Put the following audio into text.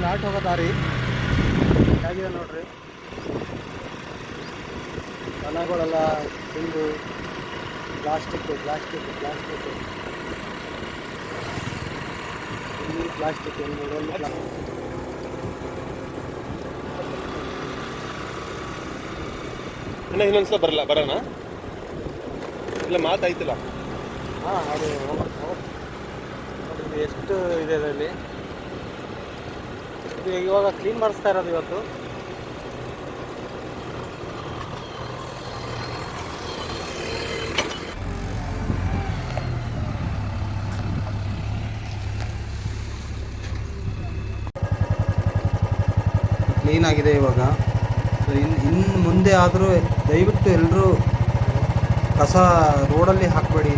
Flat ಹೋಗೋ ದಾರಿ. ಹೇಗಿದೆ ನೋಡ್ರಿ? ದನಗಳೆಲ್ಲ ತಿಂದು ಪ್ಲಾಸ್ಟಿಕ್ ಪ್ಲಾಸ್ಟಿಕ್ ಪ್ಲಾಸ್ಟಿಕ್ ಇಲ್ಲಿ ಪ್ಲಾಸ್ಟಿಕ್ ಎಲ್ಲಿ ಪ್ಲಾಸ್ಟಿಕ್ ಇನ್ನ ಇನ್ನೊಂದ್ಸಲ ಬರಲ್ಲ ಬರೋಣ? ಇಲ್ಲ ಮಾತಾಯ್ತಿಲ್ಲ. ಹಾಂ ಅದು ಎಷ್ಟು ಇದೆ ಅದರಲ್ಲಿ ಇವಾಗ ಕ್ಲೀನ್ ಮಾಡಿಸ್ತಾ ಇರೋದು ಇವತ್ತು. ಕ್ಲೀನ್ ಆಗಿದೆ ಇವಾಗ. ಸೊ ಇನ್ನು ಇನ್ನು ಮುಂದೆ ಆದರೂ ದಯವಿಟ್ಟು ಎಲ್ಲರೂ ಕಸ ರೋಡಲ್ಲಿ ಹಾಕಬೇಡಿ.